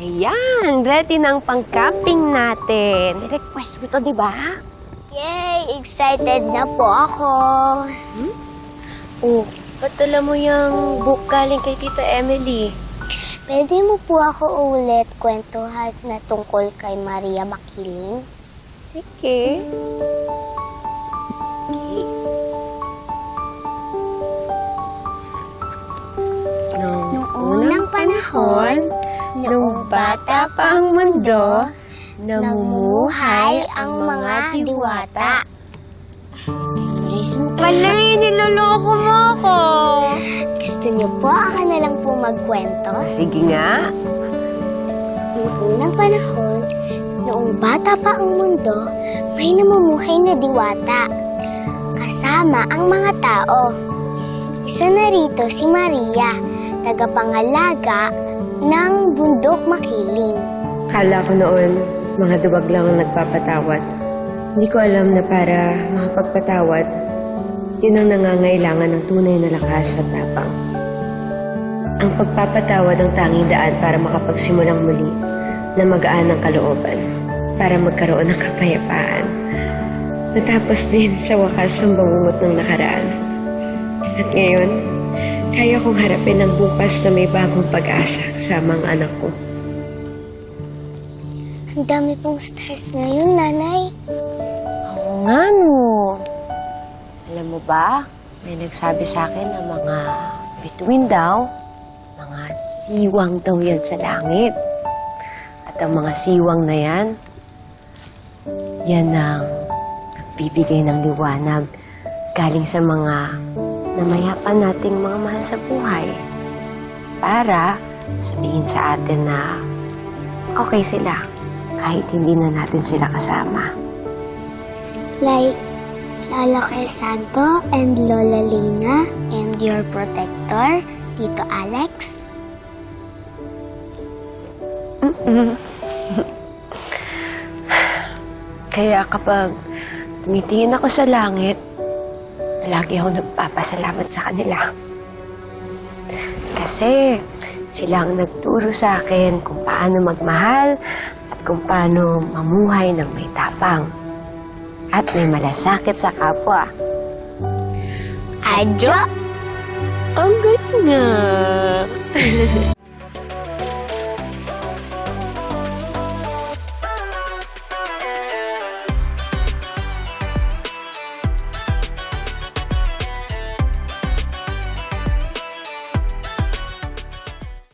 Ayan, ready na ang pang-camping natin. Request mo to, di ba? Yay! Excited na po ako. Oh, ba't dala mo yung book galing kay Tita Emily? Pwede mo po ako ulit kwentuhan na tungkol kay Maria Makiling? Sige. Nung Noong unang panahon, nung bata pa ang mundo, namumuhay ang mga diwata. Mo Wala, niloloko mo ako. Gusto niyo po ako na lang po magkwento? Sige nga. Noong unang panahon, noong bata pa ang mundo, may namumuhay na diwata. Kasama ang mga tao. Isa na rito si Maria, tagapangalaga ng bundok makiling. Kala ko noon, mga duwag lang ang nagpapatawad. Hindi ko alam na para makapagpatawad, yun ang nangangailangan ng tunay na lakas at tapang. Ang pagpapatawad ang tanging daan para makapagsimulang muli na magaan ang kalooban, para magkaroon ng kapayapaan. Natapos din sa wakas ang bangungot ng nakaraan. At ngayon, kaya kong harapin ang bukas na may bagong pag-asa kasama ang anak ko. Ang dami pong stress ngayon, nanay. Oo nga, no. Alam mo ba, may nagsabi sa akin na mga bituin daw, mga siwang daw yan sa langit. At ang mga siwang na yan, yan ang nagbibigay ng liwanag galing sa mga namayapan nating mga mahal sa buhay. Para sabihin sa atin na okay sila kahit hindi na natin sila kasama. Like Lolo Crisanto and Lola Lina and your protector, Tito Alex. Kaya kapag tumitingin ako sa langit, lagi ako nagpapasalamat sa kanila. Kasi sila ang nagturo sa akin kung paano magmahal at kung paano mamuhay ng may tapang. At may malasakit sa kapwa. Adjo! Ang galing nga!